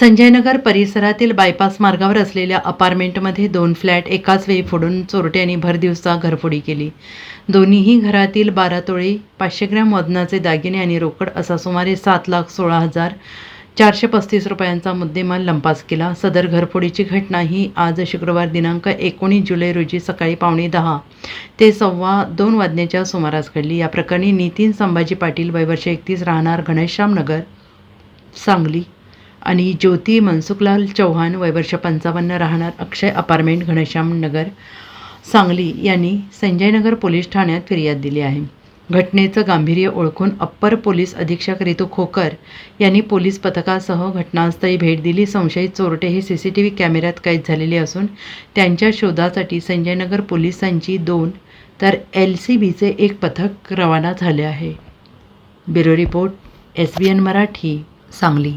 संजयनगर परिसरातील बायपास मार्गावर असलेल्या अपार्टमेंटमध्ये दोन फ्लॅट एकाच वेळी फोडून चोरट्यांनी भरदिवसा घरफोडी केली. दोन्हीही घरातील बारा तोळी पाचशे ग्रॅम वजनाचे दागिने आणि रोकड असा सुमारे सात लाख सोळा हजार चारशे पस्तीस रुपयांचा मुद्देमाल लंपास केला. सदर घरफोडीची घटना ही आज शुक्रवार दिनांक एकोणीस जुलै रोजी सकाळी पावणे दहा ते सव्वा दोन वाजण्याच्या सुमारास घडली. या प्रकरणी नितीन संभाजी पाटील वयवर्ष एकतीस राहणार घनश्याम नगर सांगली. आणि ज्योती मनसुखलाल चौहान वयवर्ष पंचावन्न राहणार अक्षय अपार्टमेंट घनश्याम नगर सांगली यांनी संजयनगर पोलीस ठाण्यात फिर्याद दिली आहे. घटनेचं गांभीर्य ओळखून अप्पर पोलीस अधीक्षक रितू खोकर यांनी पोलीस पथकासह घटनास्थळी भेट दिली. संशयित चोरटे हे सी सी टी व्ही कॅमेऱ्यात कैद झालेले असून त्यांच्या शोधासाठी संजयनगर पोलिसांची दोन तर एल सी बीचे एक पथक रवाना झाले आहे. Bureau report S B N Marathi Sangli.